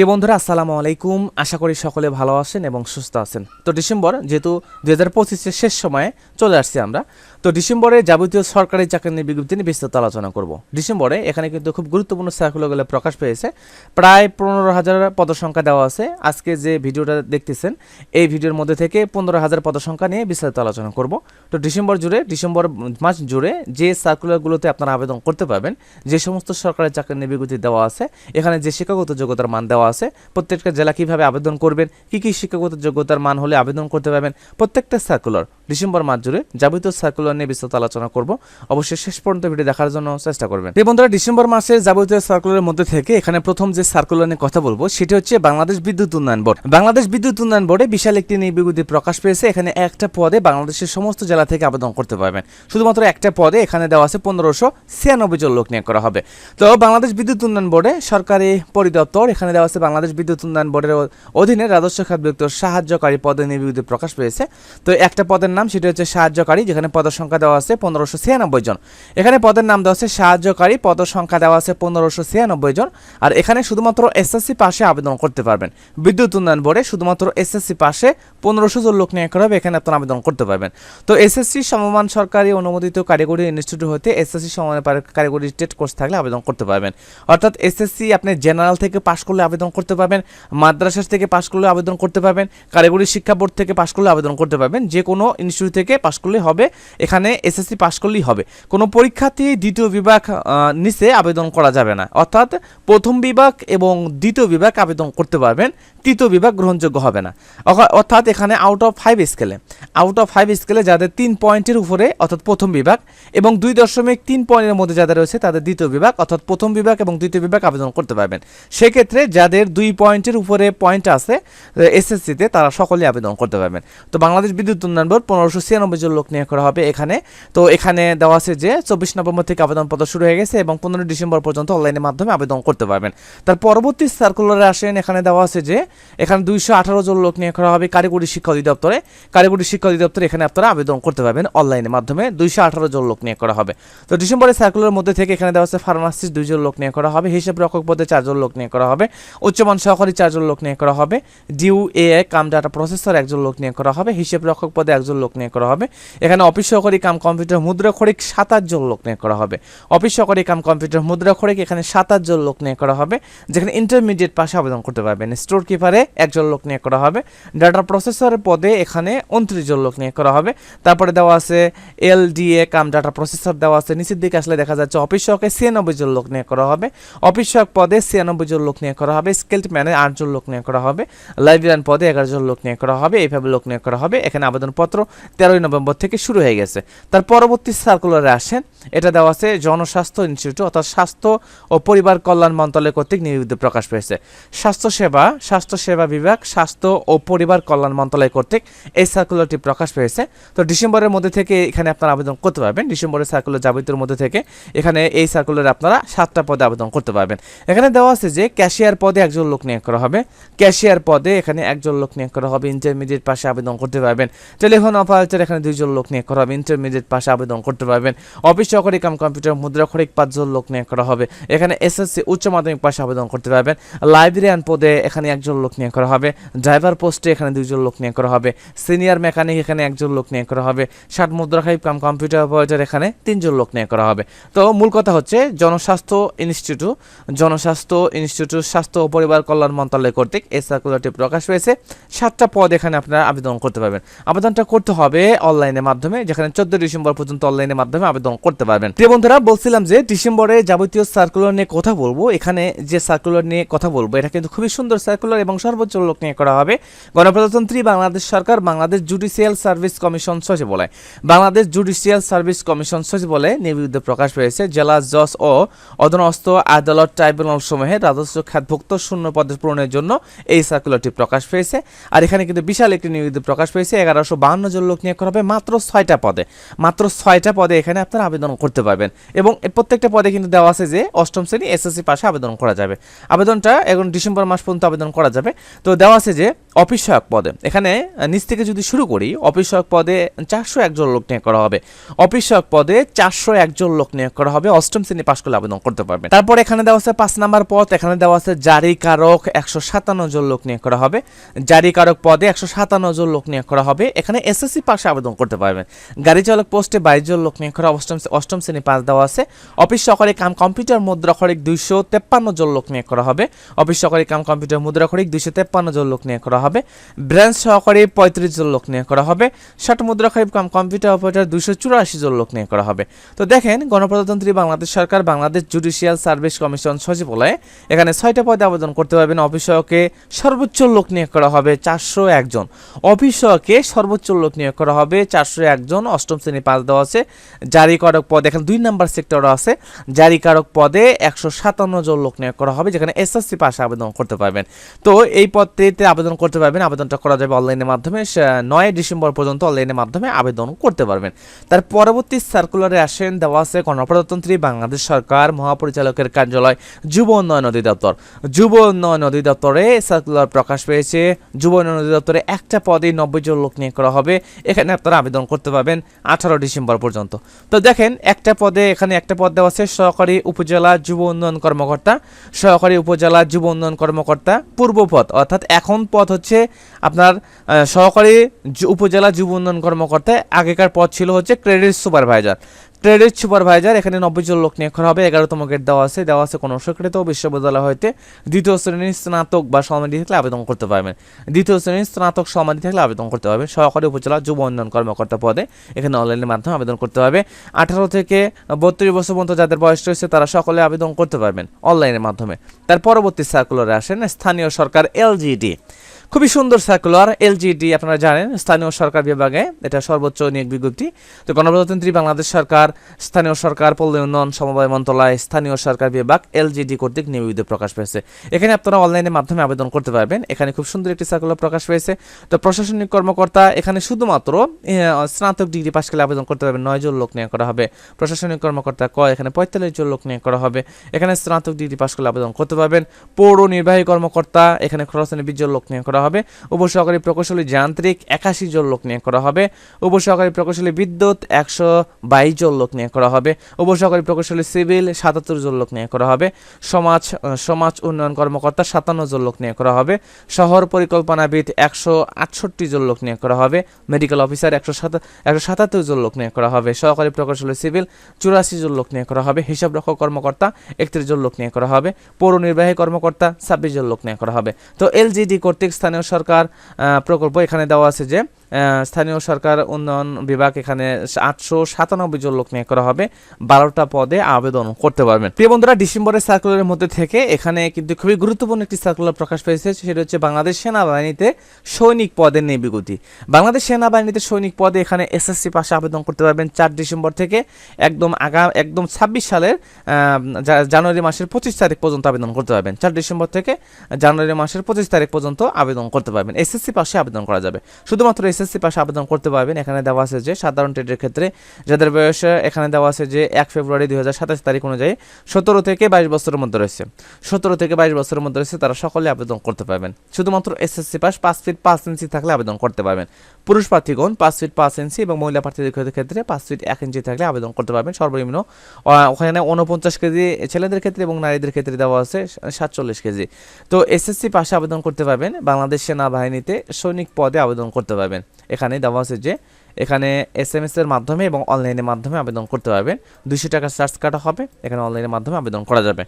প্রিয় বন্ধুরা, আসসালামু আলাইকুম। আশা করি সকলে ভালো আছেন এবং সুস্থ আছেন। তো ডিসেম্বর, যেহেতু দুই হাজার পঁচিশের শেষ সময়ে চলে আসছি আমরা, তো ডিসেম্বরে যাবতীয় সরকারি চাকরি নিয়ে বিজ্ঞপ্তি নিয়ে বিস্তারিত আলোচনা করব। ডিসেম্বরে এখানে কিন্তু খুব গুরুত্বপূর্ণ সার্কুলারগুলো প্রকাশ পেয়েছে। প্রায় পনেরো হাজার পদসংখ্যা দেওয়া আছে। আজকে যে ভিডিওটা দেখতেছেন, এই ভিডিওর মধ্যে থেকে পনেরো হাজার পদসংখ্যা নিয়ে বিস্তারিত আলোচনা করব। তো ডিসেম্বর জুড়ে, ডিসেম্বর মাস জুড়ে যে সার্কুলারগুলোতে আপনারা আবেদন করতে পারবেন, যে সমস্ত সরকারি চাকরি নিয়ে বিজ্ঞপ্তি দেওয়া আছে, এখানে যে শিক্ষাগত যোগ্যতার মান দেওয়া আছে। প্রত্যেকটা জেলা কীভাবে আবেদন করবেন, কি কি শিক্ষাগত যোগ্যতার মান হলে আবেদন করতে পারবেন, প্রত্যেকটা সার্কুলার ডিসেম্বর মাস জুড়ে যাবতীয় সার্কুলার নিয়ে বিস্তারিত আলোচনা করব। অবশ্যই শেষ পর্যন্ত ভিডিও দেখার জন্য চেষ্টা করবেন। এই বন্ধুরা, ডিসেম্বর মাসের যাবতীয় সার্কুলারের মধ্যে থেকে এখানে প্রথম যে সার্কুলার নিয়ে কথা বলব, সেটা হচ্ছে বাংলাদেশ বিদ্যুৎ উন্নয়ন বোর্ড। বাংলাদেশ বিদ্যুৎ উন্নয়ন বোর্ডে বিশাল একটি নিয়োগ প্রকাশ পেয়েছে। এখানে একটা পদে বাংলাদেশের সমস্ত জেলা থেকে আবেদন করতে পারবেন। শুধুমাত্র একটা পদে এখানে দেওয়া আছে পনেরোশো ছিয়ানব্বই জন লোক নিয়োগ করা হবে। তো বাংলাদেশ বিদ্যুৎ উন্নয়ন বোর্ডে সরকারি পরিদপ্তর এখানে দেওয়া আছে বাংলাদেশ বিদ্যুৎ উন্নয়ন বোর্ডের অধীনে রাজস্ব খাত বিরক্ত সাহায্যকারী পদে নিয়োগ প্রকাশ পেয়েছে। তো একটা পদের নাম সেটা হচ্ছে সাহায্যকারী, যেখানে পদের সংখ্যা দেওয়া আছে পনেরোশো ছিয়ানব্বই জন। এখানে পদের নাম দেওয়া আছে সাহায্যকারী, পদের সংখ্যা দেওয়া আছে পনেরোশো ছিয়ানব্বই জন। আর এখানে শুধুমাত্র এসএসসি পাশে আবেদন করতে পারবেন। বিদ্যুৎ উন্নয়ন বোর্ডে শুধুমাত্র এসএসসি পাশে পনেরোশো জন লোক নিয়োগ করা হবে, এখানে আপনারা আবেদন করতে পারবেন। তো এসএসসি সমমান সরকারি অনুমোদিত কারিগরি ইনস্টিটিউট হতে এসএসসি সমমান কারিগরি স্টেট কোর্স থাকলে আবেদন করতে পারবেন। অর্থাৎ এসএসসি আপনি জেনারেল থেকে পাশ করলে আবেদন করতে পারবেন মাদ্রাসা থেকে পাশ করলে আবেদন করতে পারবেন, কারিগরি শিক্ষা বোর্ড থেকে পাশ করলে আবেদন করতে পারবেন, যে কোনো ইনস্টিটিউট থেকে পাশ করলে হবে, এখানে এসএসসি পাশ করলেই হবে। কোনো পরীক্ষার্থী দ্বিতীয় বিভাগ নিচে আবেদন করা যাবে না। অর্থাৎ প্রথম বিভাগ এবং দ্বিতীয় বিভাগ আবেদন করতে পারবেন, তৃতীয় বিভাগ গ্রহণযোগ্য হবে না। অর্থাৎ এখানে আউট অফ ফাইভ স্কেলে আউট অফ ফাইভ স্কেলে যাদের তিন পয়েন্টের উপরে, অর্থাৎ প্রথম বিভাগ, এবং দুই দশমিক তিন পয়েন্টের মধ্যে যাদের রয়েছে, তাদের দ্বিতীয় বিভাগ, অর্থাৎ প্রথম বিভাগ এবং দ্বিতীয় বিভাগ আবেদন করতে পারবেন। সেক্ষেত্রে যাদের দুই পয়েন্টের উপরে পয়েন্ট আছে এসএসসিতে তারা সকলেই আবেদন করতে পারবেন। তো বাংলাদেশ বিদ্যুৎ উন্নয়ন বোর্ড পনেরোশো ছিয়ানব্বই জন লোক নিয়োগ করা হবে এখানে। তো এখানে দেওয়া আছে যে, চব্বিশ নভেম্বর থেকে আবেদনপত্র শুরু হয়ে গেছে এবং পনেরোই ডিসেম্বর পর্যন্ত অনলাইনের মাধ্যমে আবেদন করতে পারবেন। তার পরবর্তী সার্কুলারে আসেন, এখানে দেওয়া আছে যে, এখানে দুইশো আঠারো জন লোক নিয়োগ করা হবে কারিগরি শিক্ষা অধিদপ্তরে। কারিগরি শিক্ষা অধিদপ্তরে এখানে আপনারা আবেদন করতে পারবেন অনলাইনের মাধ্যমে দুইশো আঠারো জন লোক নিয়োগ করা হবে। তো ডিসেম্বরের সার্কুলার মধ্যে থেকে এখানে দেওয়া আছে ফার্মাসিস্ট দুইজন লোক নিয়োগ করা হবে হিসাব রক্ষক পদে চারজন লোক নিয়োগ করা হবে। উচ্চমান সহকারী চারজন লোক নিয়োগ করা হবে। ডিউ এ কাম ডাটা প্রসেসর একজন লোক নিয়োগ করা হবে। হিসাব রক্ষক পদে একজন লোক নিয়োগ করা হবে। এখানে অফিস সহকারী কাম কম্পিউটার মুদ্রা খড়িক সাত আটজন লোক নিয়োগ করা হবে। অফিস সহকারী কাম কম্পিউটার মুদ্রা খড়িক এখানে সাত আটজন লোক নিয়োগ করা হবে, যেখানে ইন্টারমিডিয়েট পাশে আবেদন করতে পারবেন। স্টোর কিপারে একজন লোক নিয়োগ করা হবে। ডাটা প্রসেসর পদে এখানে উনত্রিশ জন লোক নিয়োগ করা হবে। তারপরে দেওয়া আছে L D A cum data processor দেওয়া আছে। নিচের দিকে আসলে দেখা যাচ্ছে অফিস সহকারী ছিয়ানব্বই জন লোক নিয়োগ করা হবে। অফিস সহায়ক পদে ছিয়ানব্বই জন লোক নিয়োগ করা হবে। স্কেলড ম্যানে আটজন লোক নিয়োগ করা হবে লাইব্রেরিয়ান পদে এগারো জন লোক নিয়োগ করা হবে, এইভাবে লোক নিয়োগ করা হবে। এখানে আবেদনপত্র তেরোই নভেম্বর থেকে শুরু হয়ে গেছে। তার পরবর্তী সার্কুলারে আসেন। এটা দেওয়া আছে, জনস্বাস্থ্য ইনস্টিটিউট অর্থাৎ স্বাস্থ্য ও পরিবার কল্যাণ মন্ত্রণালয় কর্তৃক নিবেদিত প্রকাশ পেয়েছে। স্বাস্থ্য সেবা স্বাস্থ্য সেবা বিভাগ, স্বাস্থ্য ও পরিবার কল্যাণ মন্ত্রণালয় কর্তৃক এই সার্কুলারটি প্রকাশ পেয়েছে। তো ডিসেম্বরের মধ্যে থেকে এখানে আপনারা আবেদন করতে পারবেন। ডিসেম্বরের সার্কুলার যাবতীয় মধ্যে থেকে এখানে এই সার্কুলারে আপনারা সাতটা পদে আবেদন করতে পারবেন। এখানে দেওয়া আছে যে ক্যাশিয়ার পদে একজন লোক নিয়োগ করা হবে। ক্যাশিয়ার পদে এখানে একজন লোক নিয়োগ করা হবে। ইন্টারমিডিয়েট পাশে আবেদন করতে পারবেন। টেলিফোন অপারেটর এখানে দুইজন লোক নিয়োগ করা হবে। ইন্টারমিডিয়েট পাশে আবেদন করতে পারবেন। অফিস সহকারী কাম কম্পিউটার, মুদ্রা খরিক পাঁচজন লোক নিয়োগ করা হবে। এখানে এসএসসি উচ্চ মাধ্যমিক পাশে আবেদন করতে পারবেন। লাইব্রেরিয়ান পদে এখানে একজন লোক নিয়োগ করা হবে। ড্রাইভার পোস্টে এখানে দুইজন লোক নিয়োগ করা হবে। সিনিয়র মেকানিক এখানে একজন লোক নিয়োগ করা হবে। ষাট মুদ্রা খাইব কাম কম্পিউটার অপারেটর এখানে তিনজন লোক নিয়োগ করা হবে। তো মূল কথা হচ্ছে জনস্বাস্থ্য ইনস্টিটিউট জনস্বাস্থ্য ইনস্টিটিউট স্বাস্থ্য পরিবার কল্যাণ মন্ত্রণালয় কর্তৃক এই সার্কুলারটি প্রকাশ হয়েছে সাতটা পদ এখানে আপনারা আবেদন করতে পারবেন। আবেদনটা করতে হবে অনলাইনের মাধ্যমে, যেখানে চোদ্দ ডিসেম্বর পর্যন্ত অনলাইনের মাধ্যমে আবেদন করতে পারবেন। প্রিয় বন্ধুরা, বলছিলাম যে ডিসেম্বরে যাবতীয় সার্কুলার নিয়ে কথা বলব। এখানে যে সার্কুলার নিয়ে কথা বলব, এটা কিন্তু খুবই সুন্দর সার্কুলার এবং সর্বোচ্চ লোক নিয়ে করা হবে। গণপ্রজাতন্ত্রী বাংলাদেশ সরকার বাংলাদেশ জুডিশিয়াল সার্ভিস কমিশন সচিবালয়। বাংলাদেশ জুডিশিয়াল সার্ভিস কমিশন সচিবালয়ে নিবেদিত প্রকাশ পেয়েছে জেলা জজ ও অধনস্থ আদালত ট্রাইব্যুনাল সমূহে রাজস্ব খাতভুক্ত শূন্য পদের পূরণের জন্য এই সার্কুলারটি প্রকাশ পেয়েছে। আর এখানে কিন্তু বিশাল একটি নিবেদন প্রকাশ পেয়েছে। এগারোশো বাহান্ন জন লোক নিয়োগ করা হবে মাত্র ছয়টা পদে। মাত্র ছয়টা পদে এখানে আপনারা আবেদন করতে পারবেন। এবং প্রত্যেকটা পদে কিন্তু দেওয়া আছে যে অষ্টম শ্রেণি এসএসসি পাশে আবেদন করা যাবে। আবেদনটা এখন ডিসেম্বর মাস পর্যন্ত আবেদন করা যাবে। তো দেওয়া আছে যে অফিস সহায়ক পদে। এখানে নিচ থেকে যদি শুরু করি অফিস সহায়ক পদে চারশো একজন লোক নিয়োগ করা হবে। অফিস সহায়ক পদে চারশো একজন লোক নিয়োগ করা হবে। অষ্টম শ্রেণি পাশ করলে আবেদন করতে পারবেন তারপর এখানে দেওয়া আছে পাঁচ নাম্বার পদ। এখানে দেওয়া আছে জারিকারক একশো সাতান্ন জন লোক নিয়োগ করা হবে। জারিকারক পদে একশো সাতান্ন জন লোক নিয়োগ করা হবে। এখানে এসএসসি পাশে আবেদন করতে পারবেন। গাড়ি চালক পোস্টে বাইশ জন লোক নিয়োগ করা অষ্টম অষ্টম শ্রেণি পাস দেওয়া আছে। অফিস সহকারী কাম কম্পিউটার মুদ্রাক্ষরিক দুইশো তেপ্পান্ন জন লোক নিয়োগ করা হবে। অফিস সহকারী কাম কম্পিউটার মুদ্রাক্ষরিক দুইশো তেপ্পান্ন জন লোক নিয়োগ করা হবে। ব্রাঞ্চ সহকারী পঁয়ত্রিশ জন লোক নিয়োগ করা হবে। ষাট মুদ্রাক্ষরিক কাম কম্পিউটার অপারেটর দুইশো চুরাশি জন লোক নিয়োগ করা হবে। তো দেখেন, গণপ্রজাতন্ত্রী বাংলাদেশ সরকার, বাংলাদেশ জুডিশিয়াল সার্ভিস কমিশন সচিবালয়ে এখানে ছয়টা পদে আবেদন করতে পারবেন। অফিস সহকে সর্বোচ্চ লোক নিয়োগ করা হবে চারশো একজন অফিস সহকে সর্বোচ্চ লোক নিয়োগ করা হবে চারশো একজন অষ্টম শ্রেণি পাস দেওয়া আছে। জারিকারক পদ এখানে দুই নাম্বার সেক্টর আছে। জারিকারক পদে একশো সাতান্ন জন লোক নিয়োগ করা হবে, যেখানে এসএসসি পাশে আবেদন করতে পারবেন। তো এই পদটিতে আবেদন করতে পারবেন, আবেদনটা করা যাবে অনলাইনের মাধ্যমে। নয় ডিসেম্বর পর্যন্ত অনলাইনের মাধ্যমে আবেদন করতে পারবেন। তার পরবর্তী সার্কুলারে আসেন, দেওয়া আছে গণপ্রজাতন্ত্রী বাংলাদেশ সরকার মহাপরিচালকের কার্যালয়, যুব উন্নয়ন অধিদপ্তর। যুব উন্নয়ন অধিদপ্তরে সার্কুলার প্রকাশ পেয়েছে। যুব উন্নয়ন অধিদপ্তরে একটা পদে নব্বই জন লোক নিয়োগ করা হবে। এখানে আপনারা আবেদন করতে পারবেন আঠারো ডিসেম্বর পর্যন্ত। তো দেখেন, একটা পদে, এখানে একটা পদ দেওয়া আছে, সহকারী উপজেলা যুব উন্নয়ন কর্মকর্তা। সহকারী উপজেলা যুব উন্নয়ন কর্মকর্তা, পূর্ব পদ, অর্থাৎ এখন পদ হচ্ছে আপনার সহকারী উপজেলা যুব উন্নয়ন কর্মকর্তা, আগেকার পদ ছিল হচ্ছে ক্রেডিট সুপারভাইজার ক্রেডিট সুপারভাইজার এখানে নব্বই জন লোক নিয়োগ করা হবে, এগারোতম গেট দেওয়া আছে দেওয়া আছে কোনো স্বীকৃত বিশ্ববিদ্যালয় হইতে দ্বিতীয় শ্রেণির স্নাতক বা সমাধি থাকলে আবেদন করতে পারবেন। দ্বিতীয় শ্রেণির স্নাতক সমাধি থাকলে আবেদন করতে পারবেন। সহকারী উপজেলা যুব উন্নয়ন কর্মকর্তা পদে এখানে অনলাইনের মাধ্যমে আবেদন করতে হবে আঠারো থেকে বত্রিশ বছর পর্যন্ত যাদের বয়স রয়েছে, তারা সকলে আবেদন করতে পারবেন অনলাইনের মাধ্যমে। তার পরবর্তী সার্কুলারে আসেন স্থানীয় সরকার এলজিডি খুবই সুন্দর সার্কুলার এলজিডি আপনারা জানেন, স্থানীয় সরকার বিভাগে এটা সর্বোচ্চ নিয়োগ বিজ্ঞপ্তি। তো গণপ্রজাতন্ত্রী বাংলাদেশ সরকার, স্থানীয় সরকার, পল্লী উন্নয়ন সমবায় মন্ত্রণালয়, স্থানীয় সরকার বিভাগ এলজিডি কর্তৃক নিয়মিত প্রকাশ পেয়েছে। এখানে আপনারা অনলাইনের মাধ্যমে আবেদন করতে পারবেন। এখানে খুব সুন্দর একটি সার্কুলার প্রকাশ পেয়েছে। তো প্রশাসনিক কর্মকর্তা এখানে শুধুমাত্র স্নাতক ডিগ্রি পাশ করলে আবেদন করতে পারবেন। নয় জন লোক নিয়োগ করা হবে। প্রশাসনিক কর্মকর্তা ক, এখানে পঁয়তাল্লিশ জন লোক নিয়োগ করা হবে। এখানে স্নাতক ডিগ্রি পাশ করলে আবেদন করতে পারবেন। পৌর নির্বাহী কর্মকর্তা, এখানে খরচনে বিশ জন লোক নিয়োগ করা হবে উপসহকারী প্রকৌশলী যান্ত্রিক একাশি জন লোক নিয়োগ করা হবে উপসহকারী প্রকৌশলী বিদ্যুৎ একশো বাইশ জন লোক নিয়োগ করা হবে উপসহকারী প্রকৌশলী সিভিল সাতাত্তর জন লোক নিয়োগ করা হবে সমাজ সমাজ উন্নয়ন কর্মকর্তা সাতান্ন জন লোক নিয়োগ করা হবে শহর পরিকল্পনাবিদ একশো আটষট্টি জন লোক নিয়োগ করা হবে মেডিকেল অফিসার একশো একশো সাতাত্তর জন লোক নিয়োগ করা হবে সহকারী প্রকৌশলী সিভিল চুরাশি জন লোক নিয়োগ করা হবে হিসাব রক্ষক কর্মকর্তা একত্রিশ জন লোক নিয়োগ করা হবে পৌর নির্বাহী কর্মকর্তা ছাব্বিশ জন লোক নিয়োগ করা হবে তো এলজিডি কর্তৃক স্থানীয় সরকার প্রকল্প এখানে দেওয়া আছে যে স্থানীয় সরকার উন্নয়ন বিভাগ এখানে আটশো সাতানব্বই জন লোক নিয়োগ করা হবে। বারোটা পদে আবেদন করতে পারবেন। প্রিয় বন্ধুরা, ডিসেম্বরের সার্কুলারের মধ্যে থেকে এখানে কিন্তু খুবই গুরুত্বপূর্ণ একটি সার্কুলার প্রকাশ পেয়েছে, সেটা হচ্ছে বাংলাদেশ সেনাবাহিনীতে সৈনিক পদের নেই বিগতি বাংলাদেশ সেনাবাহিনীতে সৈনিক পদে এখানে এসএসসি পাশে আবেদন করতে পারবেন চার ডিসেম্বর থেকে একদম আগাম একদম ছাব্বিশ সালের জানুয়ারি মাসের পঁচিশ তারিখ পর্যন্ত আবেদন করতে পারবেন। চার ডিসেম্বর থেকে জানুয়ারি মাসের পঁচিশ তারিখ পর্যন্ত আবেদন করতে পারবেন। এসএসসি পাশে আবেদন করা যাবে। শুধুমাত্র এসএসসি পাশে আবেদন করতে পারবেন। এখানে দেওয়া আছে যে, সাধারণ ট্রেডের ক্ষেত্রে যাদের বয়স এখানে দেওয়া আছে যে, এক ফেব্রুয়ারি দুই হাজার সাতাশ তারিখ অনুযায়ী সতেরো থেকে বাইশ বছরের মধ্যে রয়েছে। সতেরো থেকে বাইশ বছরের মধ্যে রয়েছে, তারা সকলে আবেদন করতে পারবেন। শুধুমাত্র এসএসসি পাস, পাঁচ ফিট পাঁচ ইঞ্চি থাকলে আবেদন করতে পারবেন। পুরুষ প্রার্থীগণ পাঁচ ফিট পাঁচ ইঞ্চি এবং মহিলা প্রার্থীদের ক্ষেত্রে- পাঁচ ফিট এক ইঞ্চি থাকলে আবেদন করতে পারবেন। সর্বনিম্ন ওখানে উনপঞ্চাশ কেজি ছেলেদের ক্ষেত্রে এবং নারীদের ক্ষেত্রে দেওয়া আছে সাতচল্লিশ কেজি। তো এসএসসি পাশে আবেদন করতে পারবেন। বাংলাদেশ সেনাবাহিনীতে সৈনিক পদে আবেদন করতে পারবেন। এখানে দেওয়া আছে যে এখানে এস এম এর মাধ্যমে এবং অনলাইনের মাধ্যমে আবেদন করতে পারবেন। দুশো টাকার চার্জ কাটা হবে, এখানে অনলাইনের মাধ্যমে আবেদন করা যাবে।